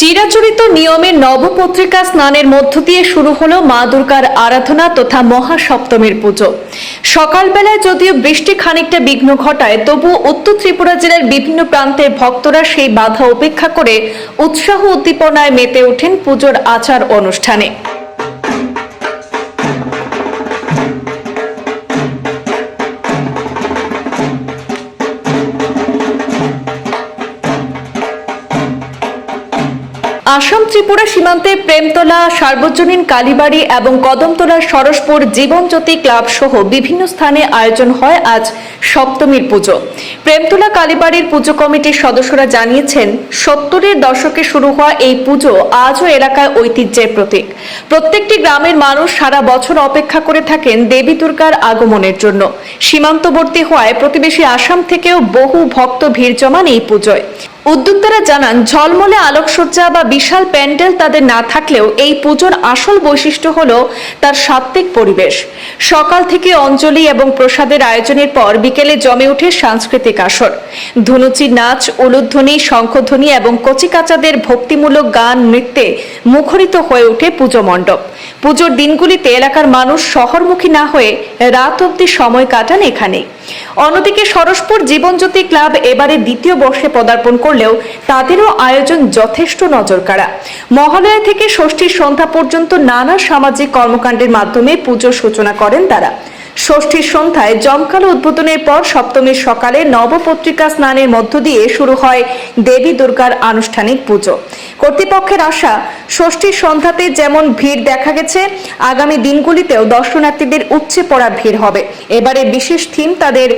চিরাচরিত নিয়মে নবপত্রিকা স্নানের মধ্য দিয়ে শুরু হলো মা দুর্গার আরাধনা তথা মহাসপ্তমীর পুজো। সকালবেলায় যদিও বৃষ্টি খানিকটা বিঘ্ন ঘটায় তবু উত্তর ত্রিপুরা জেলার বিভিন্ন প্রান্তের ভক্তরা সেই বাধা উপেক্ষা করে উৎসাহ উদ্দীপনায় মেতে ওঠেন পুজোর আচার অনুষ্ঠানে। আসাম ত্রিপুরা সীমান্তে প্রেমতলা, সার্বজনীন কালীবাড়ি এবং কদমতলার সরসপুর জীবনজ্যোতি ক্লাব সহ বিভিন্ন স্থানে আয়োজন হয় আজ সপ্তমীর পুজো। প্রেমতলা কালীবাড়ির পুজো কমিটির সদস্যরা জানিয়েছেন, সত্তরের দশকে শুরু হওয়া এই পুজো আজও এলাকায় ঐতিহ্যের প্রতীক। প্রত্যেকটি গ্রামের মানুষ সারা বছর অপেক্ষা করে থাকেন দেবী দুর্গার আগমনের জন্য। সীমান্তবর্তী হওয়ায় প্রতিবেশী আসাম থেকেও বহু ভক্ত ভিড় জমান এই পুজোয়। উদ্যোক্তারা জানান, ঝলমলে আলোকসজ্জা বা বিশাল প্যান্ডেল তাদের না থাকলেও এই পুজোর আসল বৈশিষ্ট্য হল তার সাত্ত্বিক পরিবেশ। সকাল থেকে অঞ্জলি এবং প্রসাদের আয়োজনের পর বিকেলে জমে ওঠে সাংস্কৃতিক আসর। ধনুচি নাচ, উলুধ্বনি, শঙ্খধ্বনি এবং কচিকাচাদের ভক্তিমূলক গান, নৃত্যে মুখরিত হয়ে ওঠে পুজো মণ্ডপ। পুজোর দিনগুলিতে এলাকার মানুষ শহরমুখী না হয়ে রাত অবধি সময় কাটান এখানে অন্যদিকে সরসপুর জীবনজ্যোতি ক্লাব এবারে দ্বিতীয় বর্ষে পদার্পণ করলেও তাদেরও আয়োজন যথেষ্ট নজর কাড়া মহালয়া থেকে ষষ্ঠীর সন্ধ্যা পর্যন্ত নানা সামাজিক কর্মকাণ্ডের মাধ্যমে পুজোর সূচনা করেন তারা। ষষ্ঠীর সন্ধ্যায় জমকালো উদ্বোধনের পর সপ্তমীর সকালে নবপত্রিকা স্নানের মধ্য দিয়ে শুরু হয় দেবী দুর্গার আনুষ্ঠানিক পুজো। কর্তৃপক্ষের আশা, ষষ্ঠীর সন্ধ্যাতে যেমন ভিড় দেখা গেছে, আগামী দিনগুলিতেও দর্শনার্থীদের উপচে পড়া ভিড় হবে। এবারে বিশেষ থিম তাদের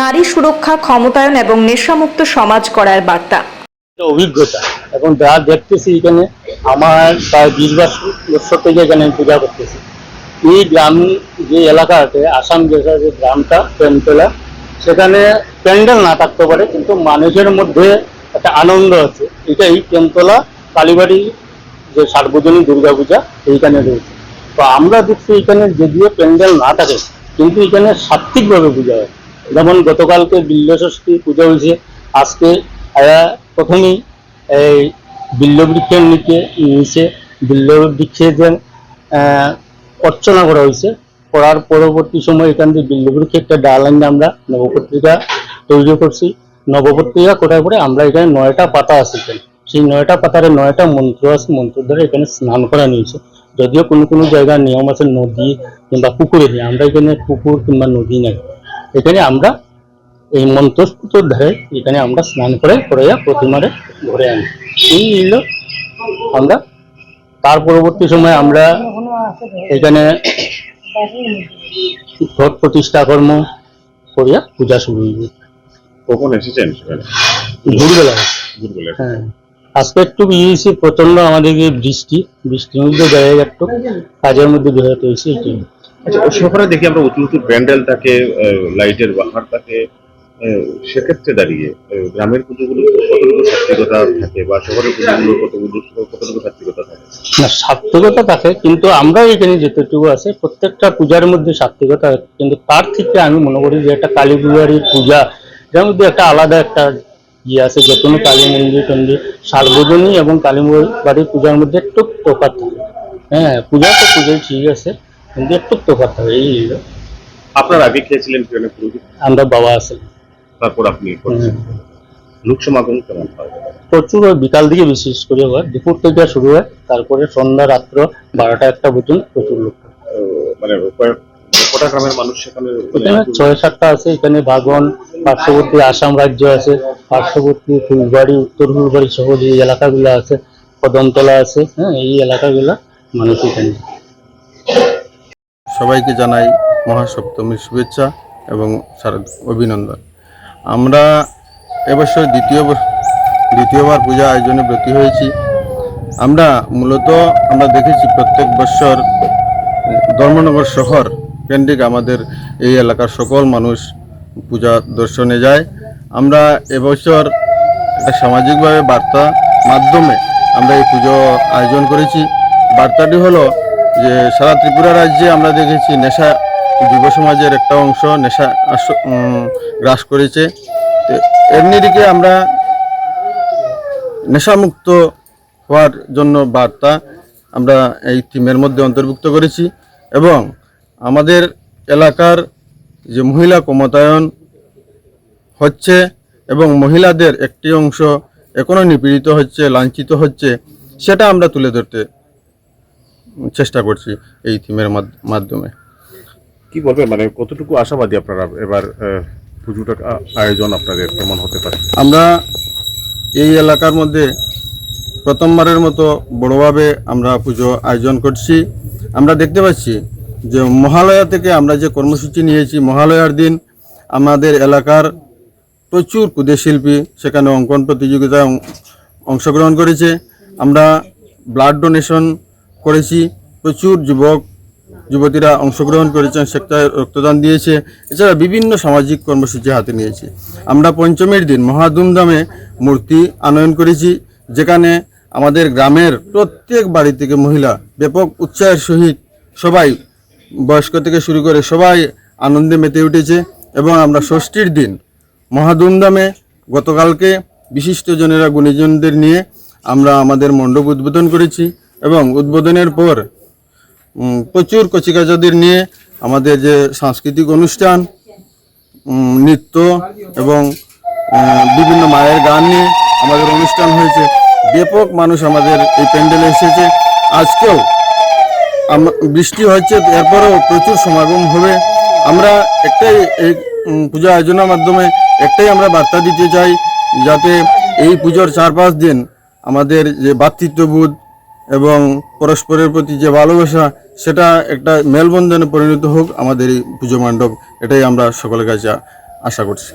নারী সুরক্ষা, ক্ষমতায়ন এবং নেশামুক্ত সমাজ করার বার্তা। অভিজ্ঞতা। এখন যা দেখতেছি এখানে, আমার প্রায় বিশ বছর থেকে এখানে পূজা করতেছি। এই গ্রাম যে এলাকা আছে, আসাম জেলার যে গ্রামটা, প্রেমতলা, সেখানে প্যান্ডেল না থাকতে পারে, কিন্তু মানুষের মধ্যে একটা আনন্দ আছে। এটা এই প্রেমতলা, কালীবাড়ি যে সার্বজনীন দুর্গাপূজা, এইখানে রয়েছে। তো আমরা দেখছি এখানে যদিও প্যান্ডেল না থাকে, কিন্তু এখানে সাত্বিকভাবে পূজা হয়। যেমন গতকালকে বিল্লষষ্ঠী পূজা হয়েছে, আজকে আয়া প্রথমেই এই বিল্লবৃক্ষের নিচে নিচে বিল্লবৃক্ষে যে অর্চনা করা হয়েছে। করার পরবর্তী সময় এখান থেকে বিল্লবৃক্ষে একটা ডাল আনি আমরা নবপত্রিকা তৈরি করছি। নবপত্রিকা করার পরে আমরা এখানে নয়টা পাতা আছে সেই নয়টা পাতার নয়টা মন্ত্র আছে। মন্ত্র ধরে এখানে স্নান করা নিয়েছে। যদিও কোনো কোনো জায়গার নিয়ম আছে নদী কিংবা পুকুরে নেই। আমরা এখানে পুকুর কিংবা নদী নেই। এখানে আমরা এই মন্ত্রস্ফুত ধারে এখানে আমরা স্নান করে করাইয়া প্রতিমারে ঘুরে আনি। এই হলো আমরা। তার পরবর্তী সময় আমরা এখানে ঘট প্রতিষ্ঠা কর্ম করিয়া পূজা শুরু হইবে। কখন এসেছেন ভোরবেলা হ্যাঁ। আজকে একটু ইয়েছি প্রচণ্ড আমাদেরকে বৃষ্টি বৃষ্টির মধ্যে বেড়ে একটু কাজের মধ্যে বেরোতে হয়েছে এটাই আচ্ছা শহরে দেখি আমরা উঁচু উঁচু প্যান্ডেল থাকে লাইটের বাহার থাকে সেক্ষেত্রে দাঁড়িয়ে গ্রামের পুজোগুলো কতটুকু সাত্বিকতা থাকে বা শহরের পুজোগুলো কতগুলো কতটুকু সাত্বিকতা না সাত্বিকতা থাকে কিন্তু আমরা এখানে যেটুকু আছে প্রত্যেকটা পূজার মধ্যে আছে। কিন্তু তার থেকে আমি মনে করি যে একটা কালী পূজার পূজা যার মধ্যে একটা আলাদা একটা ইয়ে আছে যে কোনো কালী মন্দির টন্দির সার্বজনীন এবং কালী বাড়ির পূজার মধ্যে একটু তোফাত থাকে হ্যাঁ পূজা তো পূজাই ঠিক আছে কিন্তু একটু তোফাত থাকে এই। আপনার আগে খেয়েছিলেন আমরা বাবা আছে তারপর আপনি লোক সমাগম কেমন হয়? প্রচুর ওই বিকাল দিকে বিশেষ করে হয়। দুপুর থেকে শুরু হয় তারপরে সন্ধ্যা রাত্র বারোটা একটা পর্যন্ত প্রচুর লোক মানে কটা গ্রামের মানুষ সেখানে ছয় সাতটা আছে। এখানে বাগন পার্শ্ববর্তী আসাম রাজ্য আছে। পার্শ্ববর্তী ফুলবাড়ি উত্তর ফুলবাড়ি সহ যে এলাকাগুলো আছে কদমতলা আছে হ্যাঁ এই এলাকাগুলো মানুষ এখানে। সবাইকে জানাই মহাসপ্তমীর শুভেচ্ছা এবং শারদ অভিনন্দন। আমরা এবছর দ্বিতীয় দ্বিতীয়বার পূজা আয়োজনে ব্রতী হয়েছি। আমরা মূলত, আমরা দেখেছি প্রত্যেক বছর ধর্মনগর শহর কেন্দ্রিক আমাদের এই এলাকার সকল মানুষ পূজা দর্শনে যায়। আমরা এবছর একটা সামাজিকভাবে বার্তা মাধ্যমে আমরা এই পুজো আয়োজন করেছি। বার্তাটি হলো যে, সারা ত্রিপুরা রাজ্যে আমরা দেখেছি নেশা যুব সমাজের একটা অংশ, নেশা গ্রাস করেছে। এর নিরিখে আমরা নেশামুক্ত হওয়ার জন্য বার্তা আমরা এই থিমের মধ্যে অন্তর্ভুক্ত করেছি এবং আমাদের এলাকার যে মহিলা ক্ষমতায়ন হচ্ছে এবং মহিলাদের একটি অংশ এখনও নিপীড়িত হচ্ছে, লাঞ্ছিত হচ্ছে, সেটা আমরা তুলে ধরতে চেষ্টা করছি এই থিমের মাধ- মাধ্যমে। কি বলবেন? মানে কতটুকু আশাবাদী আপনারা এবার আহ, পুজোটা আয়োজন আপনাদের কেমন হতে পারে? আমরা এই এলাকার মধ্যে প্রথমবারের মতো বড়োভাবে আমরা পুজো আয়োজন করছি। আমরা দেখতে পাচ্ছি যে মহালয়া থেকে আমরা যে কর্মসূচি নিয়েছি মহালয়ার দিন আমাদের এলাকার প্রচুর ক্ষুদে শিল্পী সেখানে অঙ্কন প্রতিযোগিতায় অংশগ্রহণ করেছে। আমরা ব্লাড ডোনেশন করেছি। প্রচুর যুবক যুবতীরা অংশগ্রহণ করেছেন সেটায় রক্তদান দিয়েছে, এছাড়া বিভিন্ন সামাজিক কর্মসূচি হাতে নিয়েছি। আমরা পঞ্চমীর দিন মহা ধুমধামে মূর্তি আনয়ন করেছি, যেখানে আমাদের গ্রামের প্রত্যেক বাড়ি থেকে মহিলা ব্যাপক উৎসাহের সহিত সবাই, বয়স্ক থেকে শুরু করে সবাই আনন্দে মেতে উঠেছে এবং আমরা ষষ্ঠীর দিন মহা ধুমধামে গতকালকে বিশিষ্টজনেরা গুণীজনদের নিয়ে আমরা আমাদের মণ্ডপ উদ্বোধন করেছি এবং উদ্বোধনের পর প্রচুর কচিকাচাদের নিয়ে আমাদের যে সাংস্কৃতিক অনুষ্ঠান নৃত্য এবং বিভিন্ন মায়ের গান নিয়ে আমাদের অনুষ্ঠান হয়েছে। ব্যাপক মানুষ আমাদের এই প্যান্ডেলে এসেছে। আজকেও বৃষ্টি হচ্ছে এরপরেও প্রচুর সমাগম হবে। আমরা একটাই এই পূজা আয়োজনের মাধ্যমে একটাই আমরা বার্তা দিতে চাই, যাতে এই পুজোর চার পাঁচ দিন আমাদের যে ভ্রাতৃত্ববোধ এবং পরস্পরের প্রতি যে ভালোবাসা, সেটা একটা মেলবন্ধনে পরিণত হোক আমাদের এই পুজো মণ্ডপ। এটাই আমরা সকলের কাছে আশা করছি।